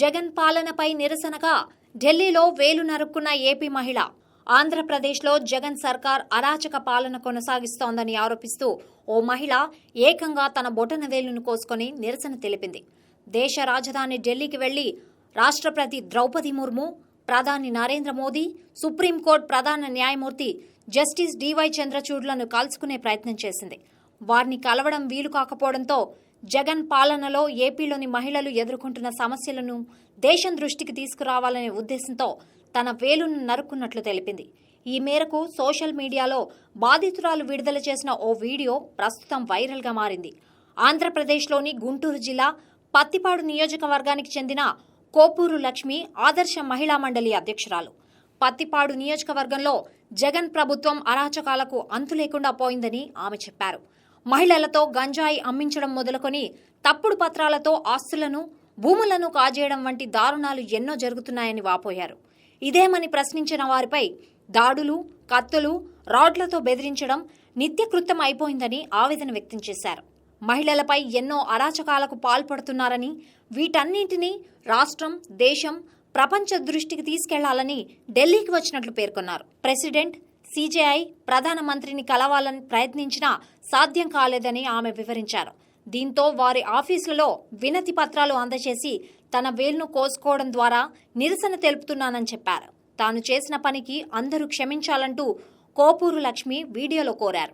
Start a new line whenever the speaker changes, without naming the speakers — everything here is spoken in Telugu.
జగన్ పాలనపై నిరసనగా ఢిల్లీలో వేలు నరుక్కున్న ఏపీ మహిళ. ఆంధ్రప్రదేశ్లో జగన్ సర్కార్ అరాచక పాలన కొనసాగిస్తోందని ఆరోపిస్తూ ఓ మహిళ ఏకంగా తన బొటన వేలును కోసుకొని నిరసన తెలిపింది. దేశ రాజధాని ఢిల్లీకి వెళ్ళి రాష్ట్రపతి ద్రౌపది ముర్ము ప్రధాని నరేంద్ర మోదీ సుప్రీంకోర్టు ప్రధాన న్యాయమూర్తి జస్టిస్ డివై చంద్రచూడ్లను కలుసుకునే ప్రయత్నం చేసింది. వారిని కలవడం వీలు కాకపోవడంతో జగన్ పాలనలో ఏపీలోని మహిళలు ఎదుర్కొంటున్న సమస్యలను దేశం దృష్టికి తీసుకురావాలనే ఉద్దేశంతో తన వేలును నరుక్కున్నట్లు తెలిపింది. ఈ మేరకు సోషల్ మీడియాలో బాధితురాలు విడుదల చేసిన ఓ వీడియో ప్రస్తుతం వైరల్గా మారింది. ఆంధ్రప్రదేశ్లోని గుంటూరు జిల్లా పత్తిపాడు నియోజకవర్గానికి చెందిన కోపూరు లక్ష్మి ఆదర్శ మహిళా మండలి అధ్యక్షురాలు. పత్తిపాడు నియోజకవర్గంలో జగన్ ప్రభుత్వం అరాచకాలకు అంతు లేకుండా పోయిందని ఆమె చెప్పారు. మహిళలతో గంజాయి అమ్మించడం మొదలుకొని తప్పుడు పత్రాలతో ఆస్తులను భూములను కాజేయడం వంటి దారుణాలు ఎన్నో జరుగుతున్నాయని వాపోయారు. ఇదేమని ప్రశ్నించిన వారిపై దాడులు కత్తులు రాడ్లతో బెదిరించడం నిత్యకృత్యం అయిపోయిందని ఆవేదన వ్యక్తం చేశారు. మహిళలపై ఎన్నో అరాచకాలకు పాల్పడుతున్నారని వీటన్నింటినీ రాష్ట్రం దేశం ప్రపంచ దృష్టికి తీసుకెళ్ళాలని ఢిల్లీకి వచ్చినట్లు పేర్కొన్నారు. ప్రెసిడెంట్ సీజేఐ ప్రధానమంత్రిని కలవాలని ప్రయత్నించినా సాధ్యం కాలేదని ఆమె వివరించారు. దీంతో వారి ఆఫీసులలో వినతి పత్రాలు అందజేసి తన వేలును కోసుకోవడం ద్వారా నిరసన తెలుపుతున్నానని చెప్పారు. తాను చేసిన పనికి అందరూ క్షమించాలంటూ కోపూరు లక్ష్మి వీడియోలో కోరారు.